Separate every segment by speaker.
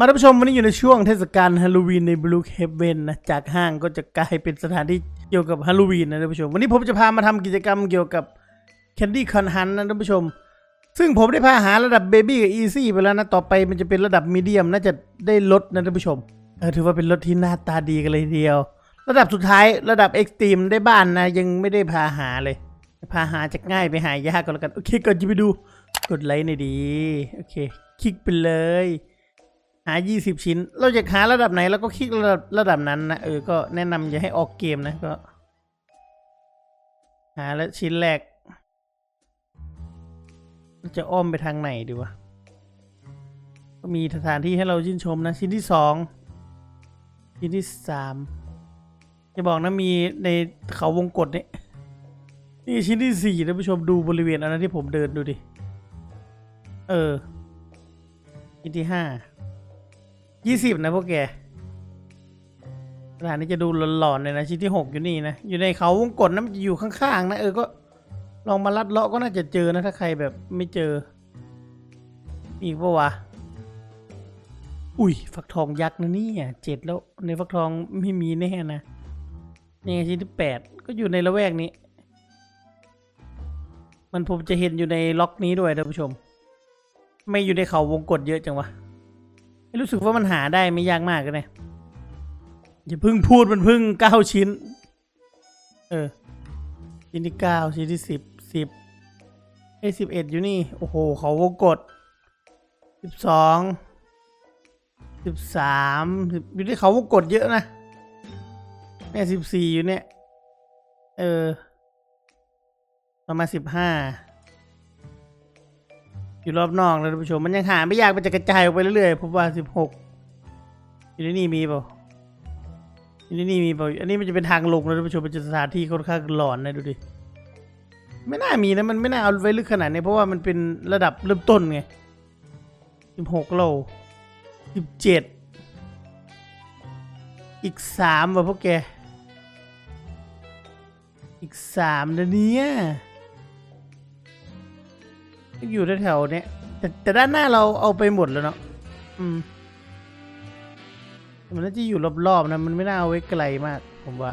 Speaker 1: มาท่านผู้ชมวันนี้อยู่ในช่วงเทศกาลฮาโลวีนในบลูเฮเ e นนะจากห้างก็จะกลายเป็นสถานที่เกี่ยวกับฮาโลวีนนะท่านผู้ชม วันนี้ผมจะพามาทำกิจกรรมเกี่ยวกับแคนดี้คอนฮันนะท่านผู้ชม ซึ่งผมได้พาหาระดับเบบี้กับอีซี่ไปแล้วนะ ต่อไปมันจะเป็นระดับมีเดียมน่าจะได้ลดนะท่านผู้ชมเออถือว่าเป็นรถที่หน้าตาดีกันเลยทีเดียว ระดับสุดท้ายระดับเอ็กซ์ตรีมได้บ้านนะ ยังไม่ได้พาหาเลย พาหาจะง่ายไปหายากก็แล้วกันโอเคก่อนจะไปดูกดไลค์หน่อยดีโอเค คลิกไปเลยา 20 ชิ้น เราจะหาระดับไหนเราก็คลิกระดับระดับนั้นนะเออก็แนะนำอย่าให้ออกเกมนะก็ หาแล้วชิ้นแรก จะอ้อมไปทางไหนดีวะก็มีสถานที่ให้เราชื่นชมนะ ชิ้นที่สองชิ้นที่สามจะบอกนะมีในเขาวงกฏนี่นี่ชิ้นที่สี่ท่านผู้ชมดูบริเวณอันนั้นที่ผมเดินดูดิ เออชิ้นที่ห้า ยี่สิบนะพวกแกสถานนี้จะดูหลอนๆเลยนะชิ้นที่หกอยู่นี่นะ อยู่ในเขาวงกฏนะมันจะอยู่ข้างๆนะเออก็ลองมาลัดเลาะก็น่าจะเจอนะถ้าใครแบบไม่เจอมีอีกปะวะ อุ้ยฟักทองยักษ์นะเนี่ยเจ็ดแล้วในฟักทองไม่มีแน่นะนี่ชิ้นที่แปดก็อยู่ในละแวกนี้ มันผมจะเห็นอยู่ในล็อกนี้ด้วยท่านผู้ชม ไม่อยู่ในเขาวงกฏเยอะจังวะ รู้สึกว่ามันหาได้ไม่ยากมากเลยอย่าพิ่งพูดมันพิ่งเก้าชิ้น เออ ชิ้นที่เก้าชิ้นที่สิบสิบไอ้สิบเอ็ดอยู่นี่ โอ้โห เขาวงกฏสิบสองสิบสามอยู่ที่เขาวงกฏเยอะนะเนี่ยสิบสี่อยู่เนี่ย เออ ประมาณสิบห้า อยู่รอบนอกนะท่านผู้ชมมันยังหาไม่ยากมันจะกระจายออกไปเรื่อยๆผมว่าสิบหกอยู่ที่นี่มีเปล่าอยู่ที่นี่มีเปล่าอันนี้มันจะเป็นทางลงนะท่านผู้ชมเป็นสถานที่ค่อนข้างหลอนนะดูดิไม่น่ามีนะมันไม่น่าเอาไว้ลึกขนาดนี้เพราะว่ามันเป็นระดับเริ่มต้นไงสิบหกโลสิบเจ็ดอีกสามว่ะพวกแก อีกสามนะเนี่ย อยู่แถวๆเนี้ยแต่แต่ด้านหน้าเราเอาไปหมดแล้วเนาะอืม มันน่าจะอยู่รอบๆนะ มันไม่น่าเอาไว้ไกลมาก ผมว่า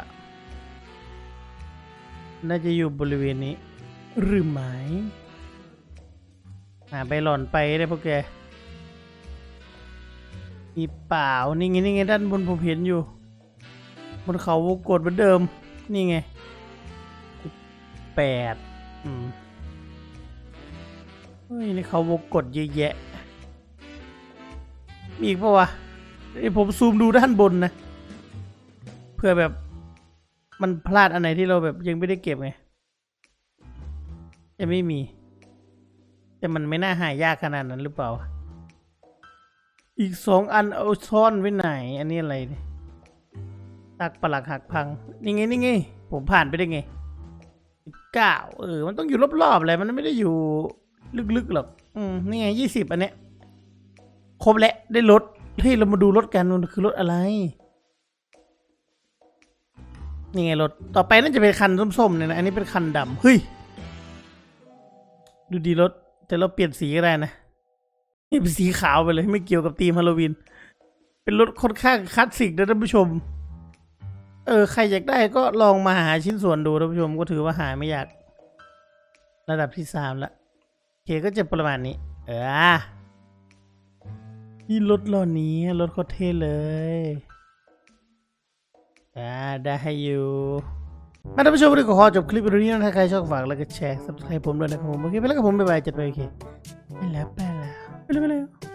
Speaker 1: น่าจะอยู่บริเวณนี้ หรือไม่หาไปหล่อนไปได้พวกแกมีเปล่า นี่ไงนี่ไงด้านบนผมเห็นอยู่ บนเขาวงกดเหมือนเดิม นี่ไงแปดอืม เฮ้ยนี่เขาวงกดเยอะแยะ มีอีกปะวะเดี๋ยวผมซูมดูด้านบนนะ เพื่อแบบมันพลาดอันไหนที่เราแบบยังไม่ได้เก็บไงจะไม่มี แต่มันไม่น่าหายากขนาดนั้นหรือเปล่า อีกสองอันเอาซ่อนไว้ไหน อันนี้อะไรเนี่ยตักปลักหักพัง นี่ไงนี่ไง ผมผ่านไปได้ไงเก้าเออ มันต้องอยู่รอบๆเลยมันไม่ได้อยู่ ลึกๆหรอก อืม นี่ไงยี่สิบอันเนี้ย ครบแล้ว ได้รถเฮ้ยเรามาดูรถกันมันคือรถอะไร นี่ไงรถ ต่อไปน่าจะเป็นคันส้มๆเนี่ยนะ อันนี้เป็นคันดำเฮ้ย ดูดีรถ แต่เราเปลี่ยนสีก็ได้นะ นี่เป็นสีขาวไปเลย ไม่เกี่ยวกับธีมฮาโลวีน เป็นรถค่อนข้างคลาสสิกนะท่านผู้ชม เออ ใครอยากได้ก็ลองมาหาชิ้นส่วนดูท่านผู้ชม ก็ถือว่าหาไม่ยาก ระดับที่สามละโอ เคก็จะประมาณนี้ เออ นี่รถเหล่านี้รถโคตรเท่เลยอ่าได้ให้อยู่มาท่านผู้ชมทุกคนขอจบคลิปวิดีโอนี้นะถ้าใครชอบฝากแล้วก็แชร์ subscribe ผมด้วยนะครับผมโอเคไปแล้วกับผมบ๊ายบายจัดไปโอเคไปแล้วไปแล้วไปแล้วไปแล้ว